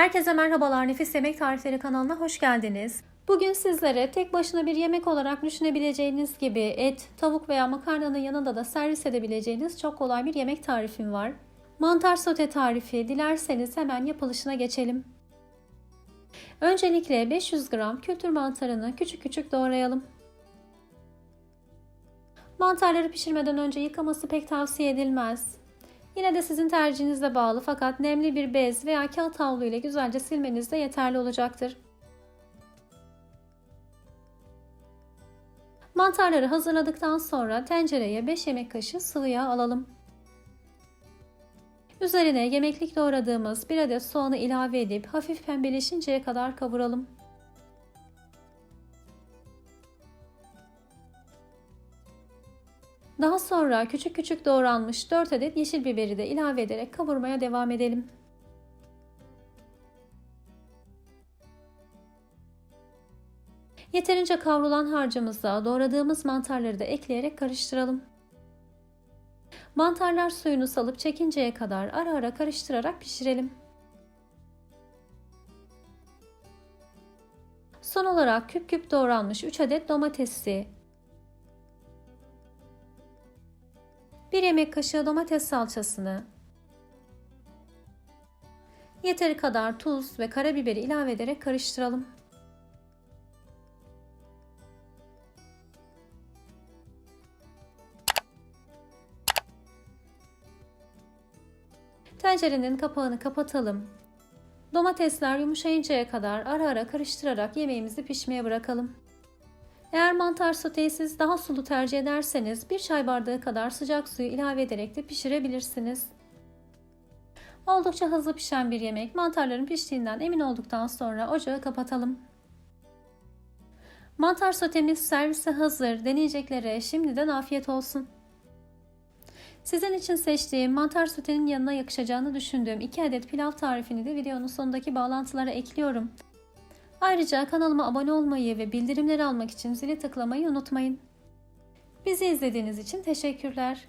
Herkese merhabalar. Nefis Yemek Tarifleri kanalına hoş geldiniz. Bugün sizlere tek başına bir yemek olarak düşünebileceğiniz gibi et, tavuk veya makarnanın yanında da servis edebileceğiniz çok kolay bir yemek tarifim var. Mantar sote tarifi. Dilerseniz hemen yapılışına geçelim. Öncelikle 500 gram kültür mantarını küçük küçük doğrayalım. Mantarları pişirmeden önce yıkaması pek tavsiye edilmez. Yine de sizin tercihinize bağlı fakat nemli bir bez veya kağıt havlu ile güzelce silmeniz de yeterli olacaktır. Mantarları hazırladıktan sonra tencereye 5 yemek kaşığı sıvı yağ alalım. Üzerine yemeklik doğradığımız bir adet soğanı ilave edip hafif pembeleşinceye kadar kavuralım. Daha sonra küçük küçük doğranmış 4 adet yeşil biberi de ilave ederek kavurmaya devam edelim. Yeterince kavrulan harcımıza doğradığımız mantarları da ekleyerek karıştıralım. Mantarlar suyunu salıp çekinceye kadar ara ara karıştırarak pişirelim. Son olarak küp küp doğranmış 3 adet domatesi, 1 yemek kaşığı domates salçasını, yeteri kadar tuz ve karabiberi ilave ederek karıştıralım. Tencerenin kapağını kapatalım. Domatesler yumuşayıncaya kadar ara ara karıştırarak yemeğimizi pişmeye bırakalım. Eğer mantar soteyi siz daha sulu tercih ederseniz bir çay bardağı kadar sıcak suyu ilave ederek de pişirebilirsiniz. Oldukça hızlı pişen bir yemek. Mantarların piştiğinden emin olduktan sonra ocağı kapatalım. Mantar sotemiz servise hazır. Deneyeceklere şimdiden afiyet olsun. Sizin için seçtiğim mantar sotenin yanına yakışacağını düşündüğüm 2 adet pilav tarifini de videonun sonundaki bağlantılara ekliyorum. Ayrıca kanalıma abone olmayı ve bildirimleri almak için zili tıklamayı unutmayın. Bizi izlediğiniz için teşekkürler.